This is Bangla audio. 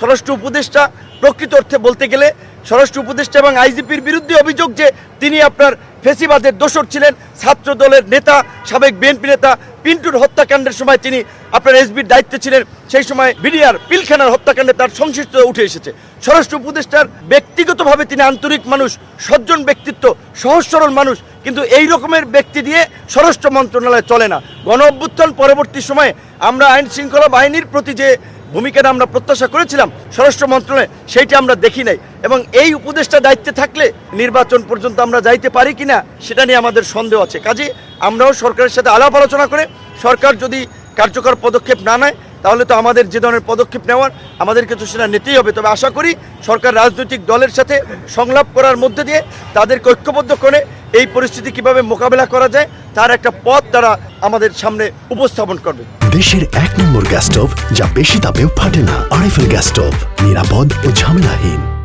স্বরাষ্ট্র উপদেষ্টা প্রকৃত অর্থে বলতে গেলে স্বরাষ্ট্র উপদেষ্টা এবং আইজিপির বিরুদ্ধে অভিযোগ যে তিনি আপনার ফেসিবাদের দোষর ছিলেন ছাত্র দলের নেতা, সাবেক বিএনপি নেতা পিন্টুর হত্যাকাণ্ডের সময় তিনি আপনার এসবির দায়িত্বে ছিলেন, সেই সময় বিডিআর পিলখানার হত্যাকাণ্ডে তার সংশ্লিষ্ট উঠে এসেছে। স্বরাষ্ট্র উপদেষ্টার ব্যক্তিগতভাবে তিনি আন্তরিক মানুষ, সজ্জন ব্যক্তিত্ব, সহজ সরল মানুষ, কিন্তু এই রকমের ব্যক্তি দিয়ে স্বরাষ্ট্র মন্ত্রণালয় চলে না। গণ অভ্যুত্থান পরবর্তী সময়ে আমরা আইন শৃঙ্খলা বাহিনীর প্রতি যে ভূমিকাটা আমরা প্রত্যাশা করেছিলাম, স্বরাষ্ট্র মন্ত্রণালয়ে সেইটা আমরা দেখি নাই। এবং এই উপদেষ্টা দায়িত্বে থাকলে নির্বাচন পর্যন্ত আমরা যাইতে পারি কিনা, সেটা নিয়ে আমাদের সন্দেহ আছে। কাজে আমরাও সরকারের সাথে আলাপ আলোচনা করে, সরকার যদি কার্যকর পদক্ষেপ না নেয়, তাহলে তো আমাদের যে ধরনের পদক্ষেপ নেওয়ার আমাদেরকে তো সেটা নিতেই হবে। তবে আশা করি সরকার রাজনৈতিক দলের সাথে সংলাপ করার মধ্যে দিয়ে তাদেরকে ঐক্যবদ্ধ করে এই পরিস্থিতি কীভাবে মোকাবেলা করা যায়, তার একটা পথ তারা আমাদের সামনে উপস্থাপন করবে। দেশের এক নম্বর গ্যাস স্টোভ যা বেশি তাপেও ফাটে না। আরএফএল গ্যাস স্টোভ নিরাপদ ও ঝামেলাহীন।